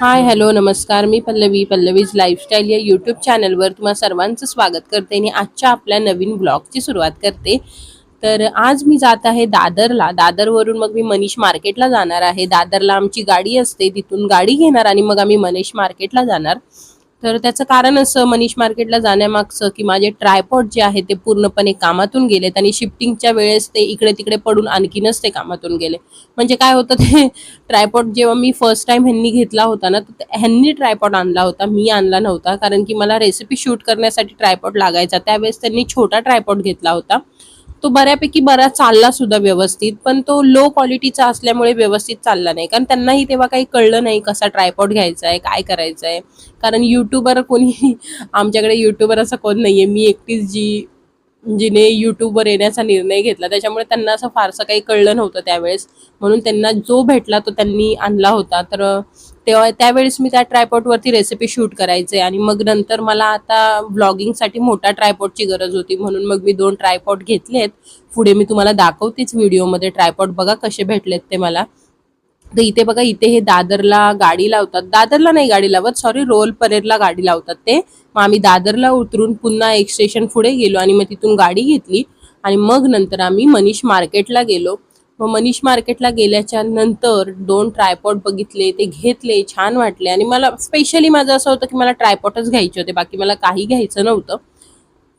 हाय hello नमस्कार. मी Pallavi Pallavi's lifestyle या यूट्यूब चॅनलवर तुम्हा सर्वांचं स्वागत करते आणि आजच्या आपल्या नवीन ब्लॉगची सुरुवात करते. तर आज मी जात आहे दादरला. दादरवरून मग मी मनीष मार्केटला जाणार आहे. दादरला आमची गाडी असते तिथून गाडी घेणार आणि मग आम्ही मनीष मार्केटला जाणार. तर त्याचं कारण असं मनीष मार्केटला जाण्यामागचं की माझे ट्रायपॉड जे आहे ते पूर्णपणे कामातून गेलेत आणि शिफ्टिंगच्या वेळेस ते इकडे तिकडे पडून आणखीनच ते कामातून गेले. म्हणजे काय होतं ते ट्रायपॉड जेव्हा मी फर्स्ट टाइम ह्यांनी घेतला होता ना तर ह्यांनी ट्रायपॉड आणला होता मी आणला नव्हता. कारण की मला रेसिपी शूट करण्यासाठी ट्रायपॉड लागायचा. त्यावेळेस त्यांनी छोटा ट्रायपॉड घेतला होता. तो बऱ्यापैकी बरा चालला सुद्धा व्यवस्थित पण तो लो क्वालिटीचा असल्यामुळे व्यवस्थित चालला नाही. कारण त्यांनाही तेव्हा काही कळलं नाही कसा ट्रायपॉट घ्यायचा आहे काय करायचं आहे कारण युट्यूबर कोणी आमच्याकडे युट्यूबर असं कोण नाही आहे मी एकटीच जी जिने यूट्यूबवर येण्याचा निर्णय घेतला त्याच्यामुळे त्यांना असं फारसं काही कळलं नव्हतं त्यावेळेस. म्हणून त्यांना जो भेटला तो त्यांनी आणला होता. तर तेव्हा त्यावेळेस मी त्या ट्रायपॉटवरती रेसिपी शूट करायचे आणि मग नंतर मला आता ब्लॉगिंगसाठी मोठा ट्रायपॉटची गरज होती. म्हणून मग मी दोन ट्रायपॉट घेतलेत. पुढे मी तुम्हाला दाखवतेच व्हिडिओमध्ये ट्रायपॉट बघा कसे भेटलेत ते मला. तर इथे बघा इथे हे दादरला गाडी लावतात. दादरला नाही गाडी लावत सॉरी रोल परेडला गाडी लावतात ते. मग आम्ही दादरला उतरून पुन्हा एक स्टेशन पुढे गेलो आणि मग तिथून गाडी घेतली. आणि मग नंतर आम्ही मनीष मार्केटला गेलो. मग मनीष मार्केटला गेल्याच्यानंतर दोन ट्रायपॉट बघितले ते घेतले छान वाटले. आणि मला स्पेशली माझं असं होतं की मला ट्रायपॉटच घ्यायचे होते बाकी मला काही घ्यायचं नव्हतं.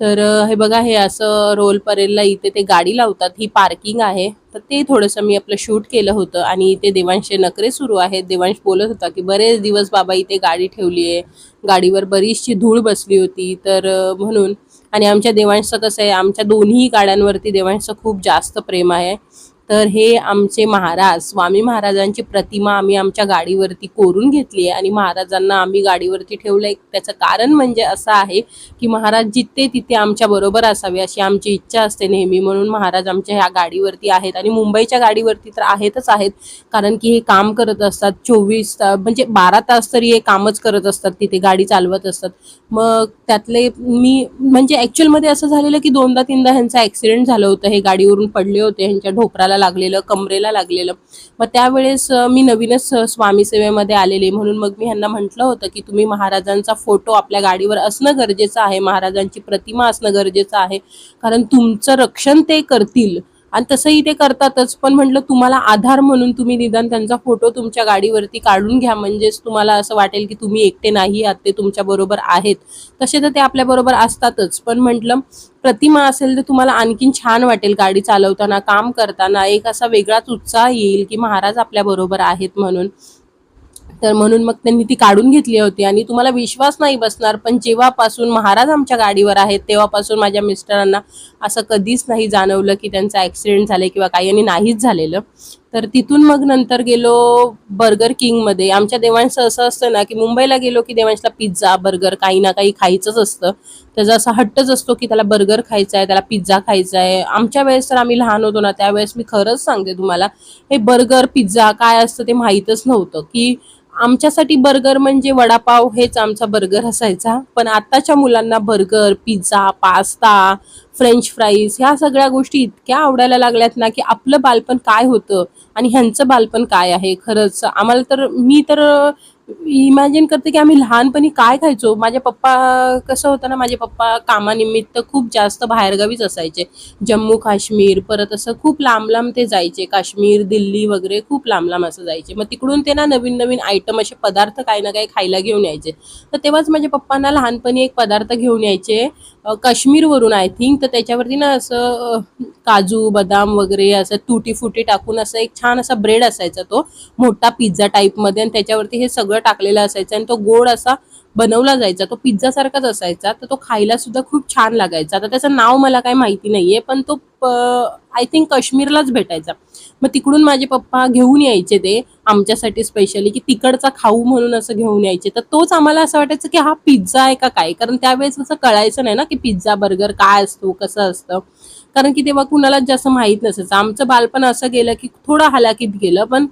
तर हे बघा हे असं रोल परेलला इथे ते गाडी लावतात ही पार्किंग आहे. तर ते थोडंसं मी आपलं शूट केलं होतं आणि इथे देवांशचे नखरे सुरू आहेत. देवांश बोलत होता की बरेच दिवस बाबा इथे गाडी ठेवली आहे. गाडीवर बरीचशी धूळ बसली होती. तर म्हणून आणि आमच्या देवांशचं कसं आहे आमच्या दोन्ही गाड्यांवरती देवांशचं खूप जास्त प्रेम आहे. तर हे आमचे महाराज स्वामी महाराजांची प्रतिमा आम्ही आमच्या गाडीवरती कोरून घेतली आहे आणि महाराजांना आम्ही गाडीवरती ठेवलं त्याचं कारण म्हणजे असं आहे की महाराज जिथे तिथे आमच्या बरोबर असावे अशी आमची इच्छा असते नेहमी. म्हणून महाराज आमच्या ह्या गाडीवरती आहेत आणि मुंबईच्या गाडीवरती तर आहेतच आहेत. कारण की हे काम करत असतात. चोवीस म्हणजे बारा तास तरी हे कामच करत असतात. तिथे गाडी चालवत असतात. मग त्यातले मी म्हणजे ॲक्च्युअलमध्ये असं झालेलं की दोनदा तीनदा ह्यांचा ॲक्सिडेंट झालं होतं. हे गाडीवरून पडले होते. ह्यांच्या ढोपराला लागलेलं कमरेला लागलेलं. मग त्यावेळेस मी नवीनच स्वामी सेवेमध्ये आलेले. म्हणून मग मी ह्यांना म्हटलं होतं की तुम्ही महाराजांचा फोटो आपल्या गाडीवर असणं गरजेचं आहे. महाराजांची प्रतिमा असणं गरजेचं आहे. कारण तुमचं रक्षण ते करतील. आणि तसंही ते करतातच. पण म्हटलं तुम्हाला आधार म्हणून तुम्ही निदान त्यांचा फोटो तुमच्या गाडीवरती काढून घ्या. म्हणजेच तुम्हाला असं वाटेल की तुम्ही एकटे नाही आहात ते तुमच्या बरोबर आहेत. तसे तर ते आपल्या बरोबर असतातच. पण म्हटलं प्रतिमा असेल तर तुम्हाला आणखीन छान वाटेल गाडी चालवताना काम करताना. एक असा वेगळाच उत्साह येईल की महाराज आपल्या बरोबर आहेत म्हणून. तर म्हणून मग त्यांनी ती काढून घेतली होती. आणि तुम्हाला विश्वास नाही बसणार पण जेव्हापासून महाराज आमच्या गाडीवर आहेत तेव्हापासून माझ्या मिस्टरांना असं कधीच नाही जाणवलं की त्यांचा ॲक्सिडेंट झाले किंवा काही आणि नाहीच झालेलं. तर तिथून मग नंतर गेलो बर्गर किंगमध्ये आमच्या देवांचं असं असतं ना की मुंबईला गेलो की देवांशला पिझ्झा बर्गर काही ना काही खायचंच असतं. त्याचा असा हट्टच असतो की त्याला बर्गर खायचा आहे त्याला पिझ्झा खायचा आहे आमच्या वेळेस तर आम्ही लहान होतो ना त्यावेळेस मी खरंच सांगते तुम्हाला हे बर्गर पिझ्झा काय असतं ते माहीतच नव्हतं की आमच्यासाठी बर्गर म्हणजे वडापाव हेच आमचा बर्गर असायचा. पण आताच्या मुलांना burger pizza pasta French fries ह्या सगळ्या गोष्टी इतक्या आवडायला लागल्यात ना की आपलं बालपण काय होतं आणि ह्यांचं बालपण काय आहे? खरंच आम्हाला तर मी तर इमॅजिन करते की आम्ही लहानपणी काय खायचो? माझ्या पप्पा कसं होतं ना माझे पप्पा कामानिमित्त खूप जास्त बाहेरगावीच असायचे. जम्मू काश्मीर परत असं खूप लांब लांब ते जायचे. काश्मीर दिल्ली वगैरे खूप लांब लांब असं जायचे. मग तिकडून ते ना नवीन नवीन आयटम असे पदार्थ काही ना काही खायला घेऊन यायचे. तर तेव्हाच माझ्या पप्पांना लहानपणी एक पदार्थ घेऊन यायचे. काश्मीरवरून आय थिंक तर त्याच्यावरती ना असं काजू बदाम वगैरे असं तुटी फुटी टाकून असं एक छान असा ब्रेड असायचा तो. मोठा पिझ्झा टाईपमध्ये आणि त्याच्यावरती हे सगळं टाकलेलं असायचं आणि तो गोड असा बनवला जायचा तो पिझ्झा सारखाच असायचा तर तो खायला सुद्धा खूप छान लागायचा. आता त्याचं नाव मला काही माहिती नाहीये पण तो आय थिंक काश्मीरलाच भेटायचा. मग तिकडून माझे पप्पा घेऊन यायचे ते आमच्यासाठी स्पेशली की तिकडचा खाऊ म्हणून असं घेऊन यायचे. तर तोच आम्हाला असं वाटायचं की हा पिझ्झा आहे का काय? कारण त्यावेळेस असं कळायचं नाही ना की पिझ्झा बर्गर काय असतो कसं असतं. कारण की तेव्हा कुणालाच जास्त माहीत नसायचं. आमचं बालपण असं गेलं की थोडं हलाकीत गेलं पण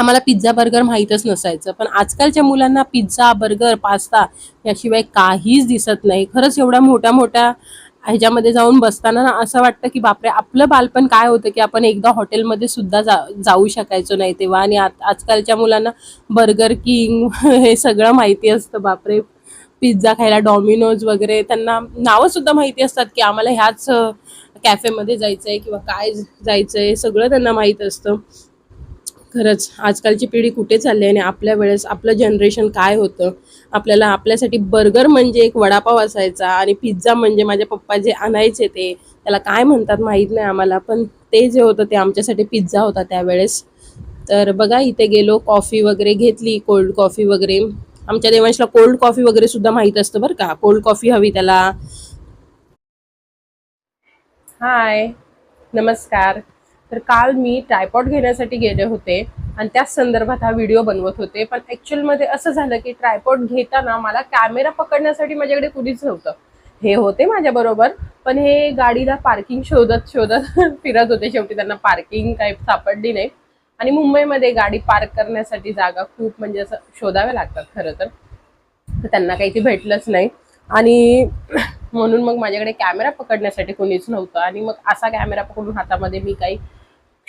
आम्हाला पिझ्झा बर्गर माहीतच नसायचं. पण आजकालच्या मुलांना पिझ्झा बर्गर पास्ता याशिवाय काहीच दिसत नाही. खरंच एवढ्या मोठ्या मोठ्या ह्याच्यामध्ये जाऊन बसताना ना असं वाटतं की बापरे आपलं बालपण काय होतं की आपण एकदा हॉटेलमध्ये सुद्धा जा जाऊ शकायचो नाही तेव्हा. आणि आजकालच्या मुलांना बर्गर किंग हे सगळं माहिती असतं. बापरे पिझ्झा खायला डॉमिनोज वगैरे त्यांना नावं सुद्धा माहिती असतात की आम्हाला ह्याच कॅफेमध्ये जायचंय किंवा काय जायचंय सगळं त्यांना माहीत असतं. खरंच आजकालची पिढी कुठे चालली आहे आणि आपल्या वेळेस आपलं जनरेशन काय होतं? आपल्याला आपल्यासाठी बर्गर म्हणजे एक वडापाव असायचा आणि पिझ्झा म्हणजे माझे पप्पा जे आणायचे ते त्याला काय म्हणतात माहीत नाही आम्हाला पण ते जे होतं ते आमच्यासाठी पिझ्झा होता त्यावेळेस. तर बघा इथे गेलो कॉफी वगैरे घेतली कोल्ड कॉफी वगैरे. आमच्या देवांशला कोल्ड कॉफी वगैरे सुद्धा माहीत असतं बरं का. कोल्ड कॉफी हवी त्याला. हाय नमस्कार. तर काल मी ट्रायपॉड घेण्यासाठी गेले होते आणि त्याच संदर्भात हा व्हिडिओ बनवत होते. पण ॲक्च्युअलमध्ये असं झालं की ट्रायपॉड घेताना मला कॅमेरा पकडण्यासाठी माझ्याकडे कुणीच नव्हतं. हे होते माझ्याबरोबर पण हे गाडीला पार्किंग शोधत शोधत फिरत होते. शेवटी त्यांना पार्किंग काही सापडली नाही. आणि मुंबईमध्ये गाडी पार्क करण्यासाठी जागा खूप म्हणजे असं शोधाव्या लागतात खरं तर. तर त्यांना काही ते भेटलंच नाही. आणि म्हणून मग माझ्याकडे कॅमेरा पकडण्यासाठी कोणीच नव्हतं. आणि मग असा कॅमेरा पकडून हातामध्ये मी काही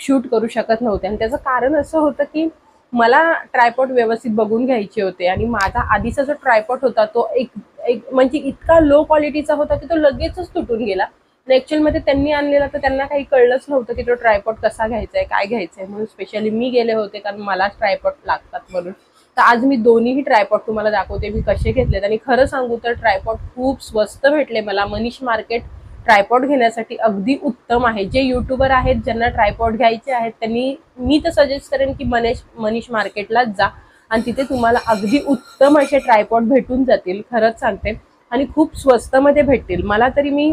शूट करू शकत नव्हते. आणि त्याचं कारण असं होतं की मला ट्रायपॉट व्यवस्थित बघून घ्यायचे होते. आणि माझा आधीचा जो ट्रायपॉट होता तो एक एक म्हणजे इतका लो क्वालिटीचा होता की तो लगेचच तुटून गेला. आणि ॲक्च्युअलमध्ये त्यांनी आणलेला तर त्यांना काही कळलंच नव्हतं की तो ट्रायपॉट कसा घ्यायचा आहे काय घ्यायचं आहे म्हणून स्पेशली मी गेले होते कारण मला ट्रायपॉट लागतात म्हणून. तर आज मी दोन्हीही ट्रायपॉट तुम्हाला दाखवते मी कसे घेतलेत. आणि खरं सांगू तर ट्रायपॉट खूप स्वस्त भेटले मला. मनीष मार्केट ट्रायपॉड घेण्यासाठी अगदी उत्तम आहे. जे युट्यूबर आहेत ज्यांना ट्रायपॉड घ्यायचे आहेत त्यांनी मी तर सजेस्ट करेन की मनीष मनीष मार्केटलाच जा आणि तिथे तुम्हाला अगदी उत्तम असे ट्रायपॉड भेटून जातील. खरंच सांगते. आणि खूप स्वस्तमध्ये भेटतील. मला तरी मी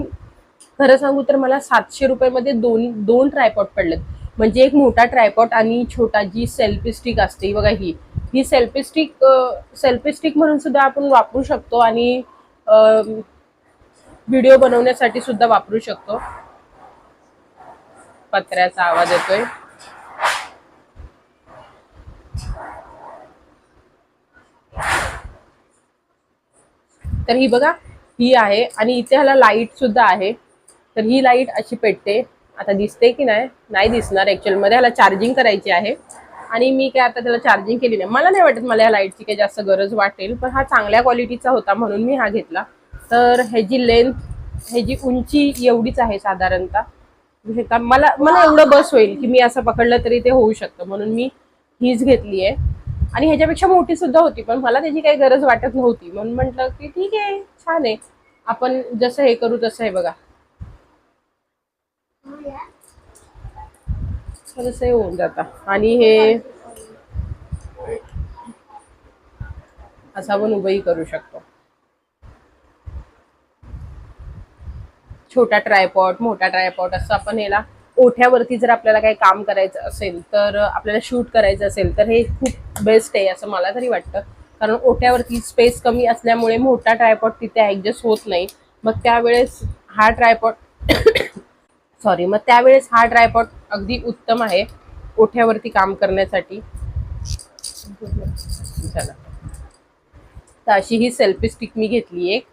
खरं सांगू तर मला सातशे रुपयामध्ये दोन दोन ट्रायपॉट पडलेत. म्हणजे एक मोठा ट्रायपॉट आणि छोटा जी सेल्फी स्टिक असते ही बघा ही. ही सेल्फी स्टिक सेल्फी स्टिक म्हणून सुद्धा आपण वापरू शकतो आणि व्हिडिओ बनवण्यासाठी सुद्धा वापरू शकतो. पत्र्याचा आवाज येतोय. तर ही बघा ही आहे आणि इथे ह्याला लाइट सुद्धा आहे. तर ही लाइट अशी पेटते. आता दिसते की नाही? नाही दिसणार ऍक्च्युअलमध्ये. ह्याला चार्जिंग करायची आहे. आणि मी काय आता त्याला चार्जिंग केली नाही. मला नाही वाटत मला या लाईटची काही जास्त गरज वाटेल पण हा चांगल्या क्वालिटीचा होता म्हणून मी हा घेतला. तर ह्याची लेंथ ह्याची उंची एवढीच आहे साधारणतः. मला मला एवढं बस होईल की मी असं पकडलं तरी ते होऊ शकतं. म्हणून मी हीच घेतली आहे आणि ह्याच्यापेक्षा मोठी सुद्धा होती पण मला त्याची काही गरज वाटत नव्हती. म्हणून म्हटलं की ठीक आहे छान आहे. आपण जसं हे करू तसं आहे बघा. तसं हे होऊन जातं. आणि हे असं आपण उभंही करू शकतो. छोटा ट्रायपॉट मोठा ट्रायपॉट असं आपण याला ओठ्यावरती जर आपल्याला काही काम करायचं असेल तर आपल्याला शूट करायचं असेल तर हे खूप बेस्ट आहे असं मला तरी वाटतं. कारण ओठ्यावरती स्पेस कमी असल्यामुळे मोठा ट्रायपॉट तिथे ॲडजस्ट होत नाही. मग त्यावेळेस हा ट्रायपॉट सॉरी मग त्यावेळेस हा ट्रायपॉट अगदी उत्तम आहे ओठ्यावरती काम करण्यासाठी. चला. तर अशी ही सेल्फी स्टिक मी घेतली एक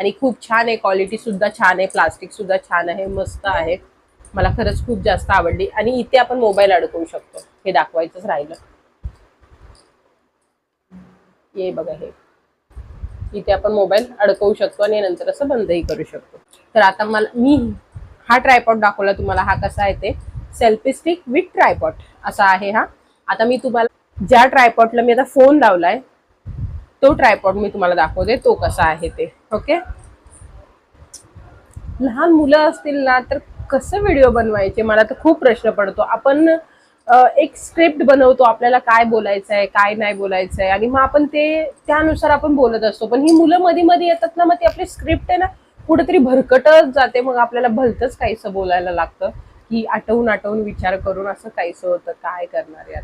आणि खूप छान आहे. क्वालिटी सुद्धा छान आहे. प्लास्टिक सुद्धा छान आहे. मस्त आहे. मला खरंच खूप जास्त आवडली. आणि इथे आपण मोबाईल अडकवू शकतो. हे दाखवायचंच राहिलं. ये बघा हे. इथे आपण मोबाईल अडकवू शकतो आणि नंतर असं बंदही करू शकतो. तर आता मला मी हा ट्रायपॉट दाखवला तुम्हाला. हा कसा आहे ते? सेल्फी स्टिक विथ ट्रायपॉट असा आहे हा. आता मी तुम्हाला ज्या ट्रायपॉटला मी आता फोन लावलाय तो ट्रायपॉड मी तुम्हाला दाखवते. तो कसा आहे ते? ओके? लहान मुलं असतील ना तर कसं व्हिडिओ बनवायचे? मला तर खूप प्रश्न पडतो. आपण एक स्क्रिप्ट बनवतो आपल्याला काय बोलायचं आहे काय नाही बोलायचं आहे आणि मग आपण ते त्यानुसार आपण बोलत असतो. पण ही मुलं मध्ये मध्ये येतात ना मग ती आपली स्क्रिप्ट आहे ना कुठेतरी भरकटच जाते. मग आपल्याला भलतंच काहीसं बोलायला लागतं की आठवून आठवून विचार करून असं काहीसं होतं काय करणार यात?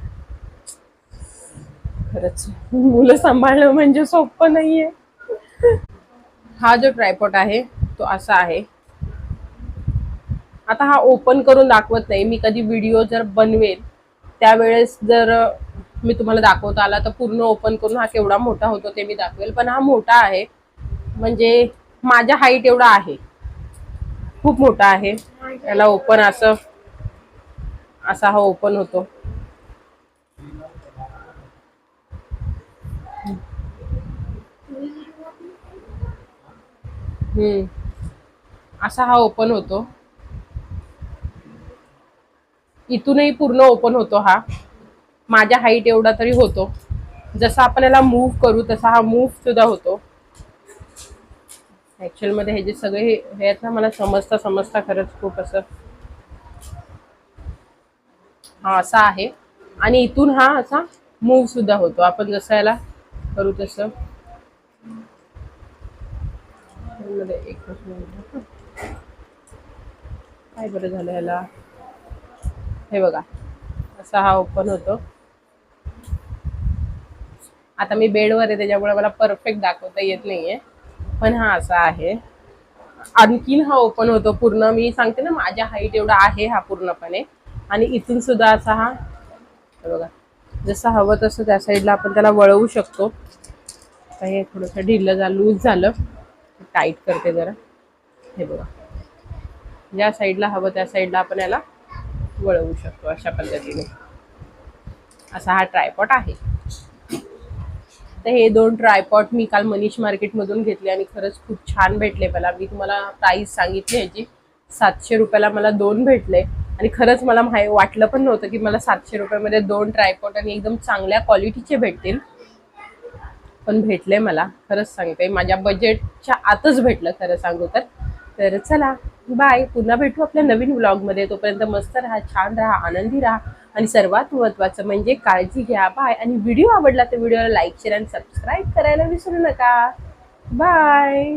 खरंच मुलं सांभाळणं म्हणजे सोपं नाहीये. हा जो ट्रायपॉट आहे तो असा आहे. आता हा ओपन करून दाखवत नाही. मी कधी व्हिडिओ जर बनवेल त्यावेळेस जर मी तुम्हाला दाखवता आला तर पूर्ण ओपन करून हा केवढा मोठा होतो ते मी दाखवेल. पण हा मोठा आहे. म्हणजे माझ्या हाईट एवढा आहे. खूप मोठा आहे. याला ओपन असं असा हा ओपन होतो. हम्म. असा हा ओपन होतो. इथूनही पूर्ण ओपन होतो हा. माझ्या हाईट एवढा तरी होतो. जसा आपण याला मूव्ह करू तसा हा मूव्ह सुद्धा होतो. ऍक्च्युअलमध्ये हे जे सगळे हे हे आहेत ना मला समजता समजता खरंच खूप असं. हा असा आहे. आणि इथून हा असा मूव्ह सुद्धा होतो. आपण जसं याला करू तसं. मध्ये एक काय बरं झालं याला? हे बघा असा हा ओपन होतो. आता मी बेडवर आहे त्याच्यामुळे मला परफेक्ट दाखवता येत नाहीये. पण हा असा आहे. आणखीन हा ओपन होतो पूर्ण. मी सांगते ना माझ्या हाईट एवढा आहे हा पूर्णपणे. आणि इथून सुद्धा असा हा हे बघा जसं हवं तसं त्या साईडला आपण त्याला वळवू शकतो. हे थोडंसं ढिल झालं लूज झालं. टाईट करते जरा. हे बघा. ज्या साईडला हवं त्या साईडला आपण याला वळवू शकतो अशा पद्धतीने. असा हा ट्रायपॉट आहे. तर हे दोन ट्रायपॉट मी काल मनीष मार्केटमधून घेतले आणि खरंच खूप छान भेटले. मला मी तुम्हाला प्राईस सांगितली ह्याची सातशे रुपयाला मला दोन भेटले. आणि खरंच मला माहि वाटलं पण नव्हतं की मला सातशे रुपयामध्ये दोन ट्रायपॉट आणि एकदम चांगल्या क्वालिटीचे भेटतील. पण भेटले मला खरंच सांगते. माझ्या बजेटच्या आतच भेटलं खरं सांगू तर. तर चला बाय पुन्हा भेटू आपल्या नवीन व्लॉगमध्ये तोपर्यंत मस्त राहा छान राहा आनंदी राहा. आणि सर्वात महत्त्वाचं म्हणजे काळजी घ्या. बाय आणि व्हिडिओ आवडला तर व्हिडिओला लाईक शेअर आणि सबस्क्राईब करायला विसरू नका. बाय